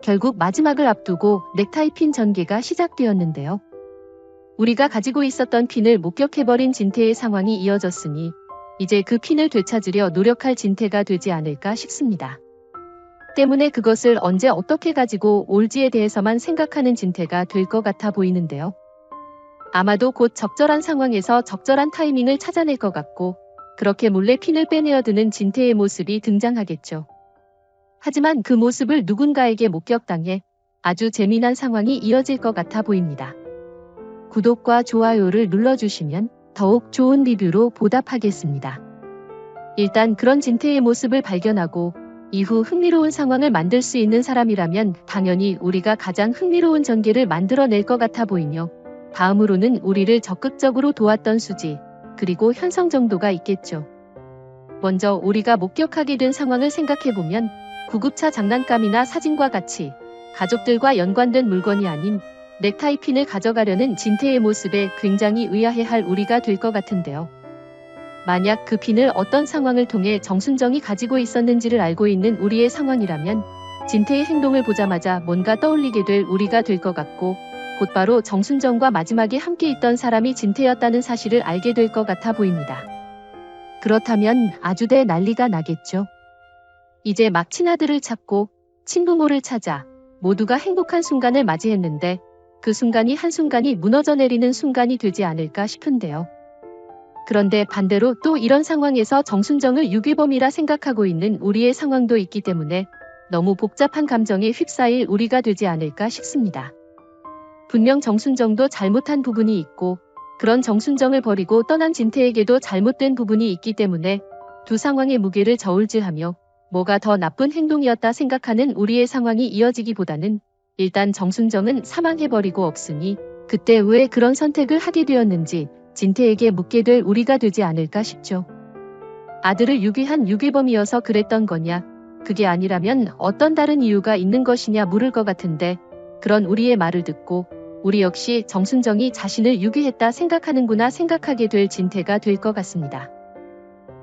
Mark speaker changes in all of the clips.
Speaker 1: 결국 마지막을 앞두고 넥타이 핀 전개가 시작되었는데요. 우리가 가지고 있었던 핀을 목격해버린 진태의 상황이 이어졌으니 이제 그 핀을 되찾으려 노력할 진태가 되지 않을까 싶습니다. 때문에 그것을 언제 어떻게 가지고 올지에 대해서만 생각하는 진태가 될 것 같아 보이는데요. 아마도 곧 적절한 상황에서 적절한 타이밍을 찾아낼 것 같고 그렇게 몰래 핀을 빼내어 드는 진태의 모습이 등장하겠죠. 하지만 그 모습을 누군가에게 목격당해 아주 재미난 상황이 이어질 것 같아 보입니다. 구독과 좋아요를 눌러주시면 더욱 좋은 리뷰로 보답하겠습니다. 일단 그런 진태의 모습을 발견하고 이후 흥미로운 상황을 만들 수 있는 사람이라면 당연히 우리가 가장 흥미로운 전개를 만들어낼 것 같아 보이며 다음으로는 우리를 적극적으로 도왔던 수지, 그리고 현성 정도가 있겠죠. 먼저 우리가 목격하게 된 상황을 생각해보면 구급차 장난감이나 사진과 같이 가족들과 연관된 물건이 아닌 넥타이 핀을 가져가려는 진태의 모습에 굉장히 의아해할 우리가 될 것 같은데요. 만약 그 핀을 어떤 상황을 통해 정순정이 가지고 있었는지를 알고 있는 우리의 상황이라면 진태의 행동을 보자마자 뭔가 떠올리게 될 우리가 될 것 같고 곧바로 정순정과 마지막에 함께 있던 사람이 진태였다는 사실을 알게 될 것 같아 보입니다. 그렇다면 아주 대 난리가 나겠죠. 이제 막 친아들을 찾고 친부모를 찾아 모두가 행복한 순간을 맞이했는데 그 순간이 한순간이 무너져 내리는 순간이 되지 않을까 싶은데요. 그런데 반대로 또 이런 상황에서 정순정을 유괴범이라 생각하고 있는 우리의 상황도 있기 때문에 너무 복잡한 감정에 휩싸일 우리가 되지 않을까 싶습니다. 분명 정순정도 잘못한 부분이 있고 그런 정순정을 버리고 떠난 진태에게도 잘못된 부분이 있기 때문에 두 상황의 무게를 저울질하며 뭐가 더 나쁜 행동이었다 생각하는 우리의 상황이 이어지기보다는 일단 정순정은 사망해버리고 없으니 그때 왜 그런 선택을 하게 되었는지 진태에게 묻게 될 우리가 되지 않을까 싶죠. 아들을 유괴한 유괴범이어서 그랬던 거냐, 그게 아니라면 어떤 다른 이유가 있는 것이냐 물을 것 같은데 그런 우리의 말을 듣고 우리 역시 정순정이 자신을 유괴했다 생각하는구나 생각하게 될 진태가 될 것 같습니다.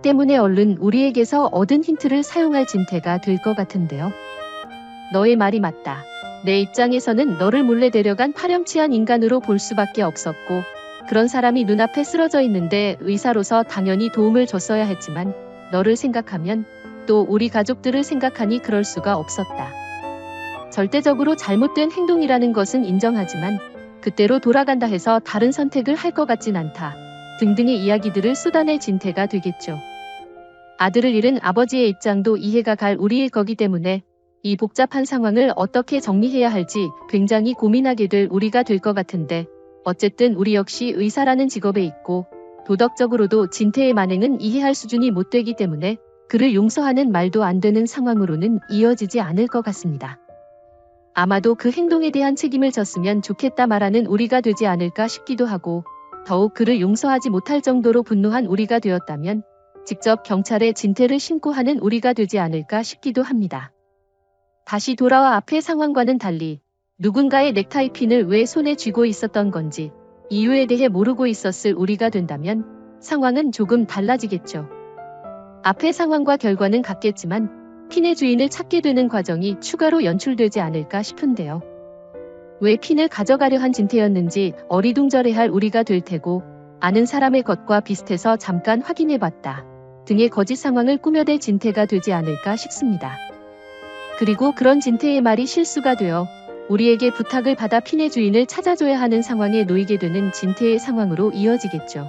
Speaker 1: 때문에 얼른 우리에게서 얻은 힌트를 사용할 진태가 될 것 같은데요. 너의 말이 맞다. 내 입장에서는 너를 몰래 데려간 파렴치한 인간으로 볼 수밖에 없었고 그런 사람이 눈앞에 쓰러져 있는데 의사로서 당연히 도움을 줬어야 했지만 너를 생각하면 또 우리 가족들을 생각하니 그럴 수가 없었다. 절대적으로 잘못된 행동이라는 것은 인정하지만 그때로 돌아간다 해서 다른 선택을 할 것 같진 않다. 등등의 이야기들을 쏟아낼 진태가 되겠죠. 아들을 잃은 아버지의 입장도 이해가 갈 우리일 거기 때문에 이 복잡한 상황을 어떻게 정리해야 할지 굉장히 고민하게 될 우리가 될 것 같은데 어쨌든 우리 역시 의사라는 직업에 있고 도덕적으로도 진태의 만행은 이해할 수준이 못 되기 때문에 그를 용서하는 말도 안 되는 상황으로는 이어지지 않을 것 같습니다. 아마도 그 행동에 대한 책임을 졌으면 좋겠다 말하는 우리가 되지 않을까 싶기도 하고 더욱 그를 용서하지 못할 정도로 분노한 우리가 되었다면 직접 경찰에 진태를 신고하는 우리가 되지 않을까 싶기도 합니다. 다시 돌아와 앞의 상황과는 달리 누군가의 넥타이 핀을 왜 손에 쥐고 있었던 건지 이유에 대해 모르고 있었을 우리가 된다면 상황은 조금 달라지겠죠. 앞의 상황과 결과는 같겠지만 핀의 주인을 찾게 되는 과정이 추가로 연출되지 않을까 싶은데요. 왜 핀을 가져가려 한 진태였는지 어리둥절해할 우리가 될 테고 아는 사람의 것과 비슷해서 잠깐 확인해봤다. 등의 거짓 상황을 꾸며댈 진태가 되지 않을까 싶습니다. 그리고 그런 진태의 말이 실수가 되어 우리에게 부탁을 받아 핀의 주인을 찾아줘야 하는 상황에 놓이게 되는 진태의 상황으로 이어지겠죠.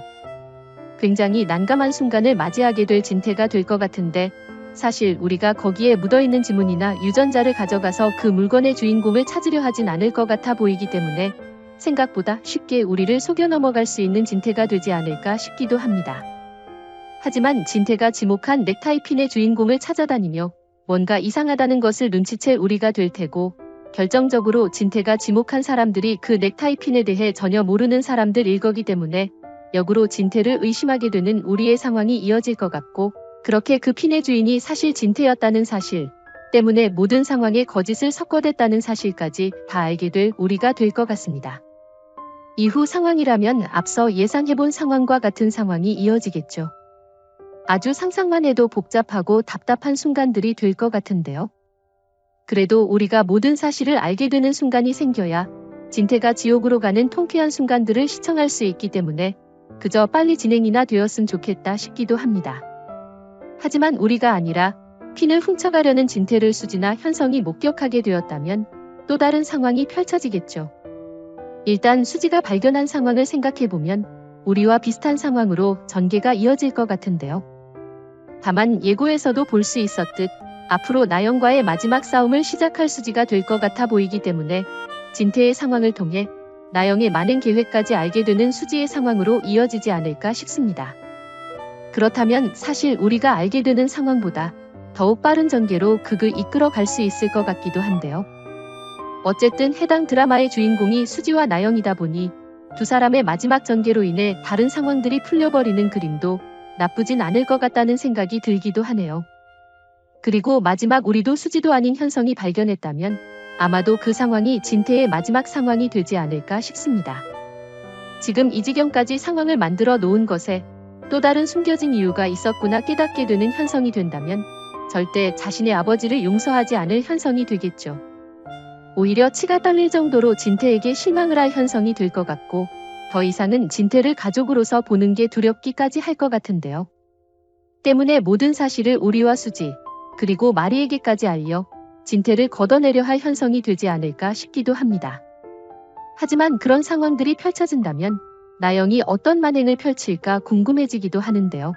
Speaker 1: 굉장히 난감한 순간을 맞이하게 될 진태가 될 것 같은데 사실 우리가 거기에 묻어있는 지문이나 유전자를 가져가서 그 물건의 주인공을 찾으려 하진 않을 것 같아 보이기 때문에 생각보다 쉽게 우리를 속여 넘어갈 수 있는 진태가 되지 않을까 싶기도 합니다. 하지만 진태가 지목한 넥타이 핀의 주인공을 찾아다니며 뭔가 이상하다는 것을 눈치챌 우리가 될 테고 결정적으로 진태가 지목한 사람들이 그 넥타이 핀에 대해 전혀 모르는 사람들 일 거기 때문에 역으로 진태를 의심하게 되는 우리의 상황이 이어질 것 같고 그렇게 그 핀의 주인이 사실 진태였다는 사실 때문에 모든 상황에 거짓을 섞어댔다는 사실까지 다 알게 될 우리가 될 것 같습니다. 이후 상황이라면 앞서 예상해본 상황과 같은 상황이 이어지겠죠. 아주 상상만 해도 복잡하고 답답한 순간들이 될 것 같은데요. 그래도 우리가 모든 사실을 알게 되는 순간이 생겨야 진태가 지옥으로 가는 통쾌한 순간들을 시청할 수 있기 때문에 그저 빨리 진행이나 되었으면 좋겠다 싶기도 합니다. 하지만 우리가 아니라 핀을 훔쳐가려는 진태를 수지나 현성이 목격하게 되었다면 또 다른 상황이 펼쳐지겠죠. 일단 수지가 발견한 상황을 생각해보면 우리와 비슷한 상황으로 전개가 이어질 것 같은데요. 다만 예고에서도 볼 수 있었듯 앞으로 나영과의 마지막 싸움을 시작할 수지가 될 것 같아 보이기 때문에 진태의 상황을 통해 나영의 많은 계획까지 알게 되는 수지의 상황으로 이어지지 않을까 싶습니다. 그렇다면 사실 우리가 알게 되는 상황보다 더욱 빠른 전개로 극을 이끌어 갈 수 있을 것 같기도 한데요. 어쨌든 해당 드라마의 주인공이 수지와 나영이다 보니 두 사람의 마지막 전개로 인해 다른 상황들이 풀려버리는 그림도 나쁘진 않을 것 같다는 생각이 들기도 하네요. 그리고 마지막 우리도 수지도 아닌 현성이 발견했다면 아마도 그 상황이 진태의 마지막 상황이 되지 않을까 싶습니다. 지금 이 지경까지 상황을 만들어 놓은 것에 또 다른 숨겨진 이유가 있었구나 깨닫게 되는 현성이 된다면 절대 자신의 아버지를 용서하지 않을 현성이 되겠죠. 오히려 치가 떨릴 정도로 진태에게 실망을 할 현성이 될 것 같고 더 이상은 진태를 가족으로서 보는 게 두렵기까지 할 것 같은데요. 때문에 모든 사실을 우리와 수지 그리고 마리에게까지 알려 진태를 걷어내려 할 현성이 되지 않을까 싶기도 합니다. 하지만 그런 상황들이 펼쳐진다면 나영이 어떤 만행을 펼칠까 궁금해지기도 하는데요.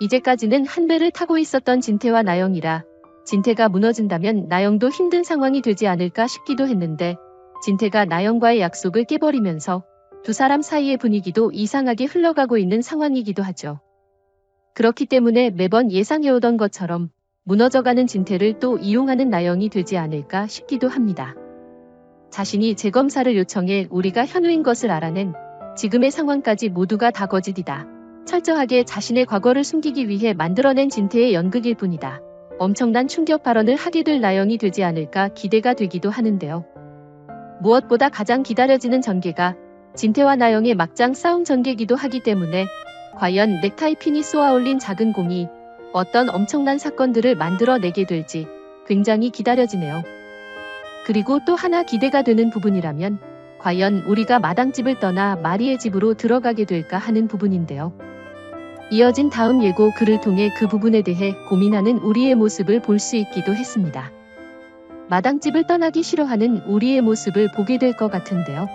Speaker 1: 이제까지는 한 배를 타고 있었던 진태와 나영이라 진태가 무너진다면 나영도 힘든 상황이 되지 않을까 싶기도 했는데 진태가 나영과의 약속을 깨버리면서 두 사람 사이의 분위기도 이상하게 흘러가고 있는 상황이기도 하죠. 그렇기 때문에 매번 예상해오던 것처럼 무너져가는 진태를 또 이용하는 나영이 되지 않을까 싶기도 합니다. 자신이 재검사를 요청해 우리가 현우인 것을 알아낸 지금의 상황까지 모두가 다 거짓이다. 철저하게 자신의 과거를 숨기기 위해 만들어낸 진태의 연극일 뿐이다. 엄청난 충격 발언을 하게 될 나영이 되지 않을까 기대가 되기도 하는데요. 무엇보다 가장 기다려지는 전개가 진태와 나영의 막장 싸움 전개기도 하기 때문에 과연 넥타이 핀이 쏘아올린 작은 공이 어떤 엄청난 사건들을 만들어내게 될지 굉장히 기다려지네요. 그리고 또 하나 기대가 되는 부분이라면 과연 우리가 마당집을 떠나 마리의 집으로 들어가게 될까 하는 부분인데요. 이어진 다음 예고 글을 통해 그 부분에 대해 고민하는 우리의 모습을 볼 수 있기도 했습니다. 마당집을 떠나기 싫어하는 우리의 모습을 보게 될 것 같은데요.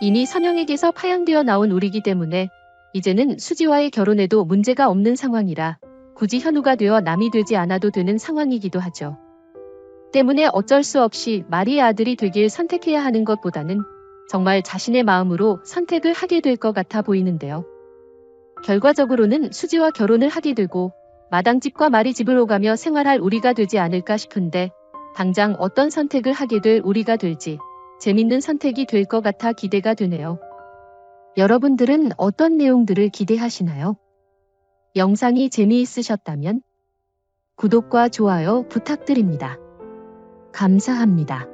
Speaker 1: 이미 선영에게서 파양되어 나온 우리기 때문에 이제는 수지와의 결혼에도 문제가 없는 상황이라 굳이 현우가 되어 남이 되지 않아도 되는 상황이기도 하죠. 때문에 어쩔 수 없이 마리의 아들이 되길 선택해야 하는 것보다는 정말 자신의 마음으로 선택을 하게 될 것 같아 보이는데요. 결과적으로는 수지와 결혼을 하게 되고 마당집과 마리 집을 오가며 생활할 우리가 되지 않을까 싶은데 당장 어떤 선택을 하게 될 우리가 될지 재밌는 선택이 될 것 같아 기대가 되네요. 여러분들은 어떤 내용들을 기대하시나요? 영상이 재미있으셨다면 구독과 좋아요 부탁드립니다. 감사합니다.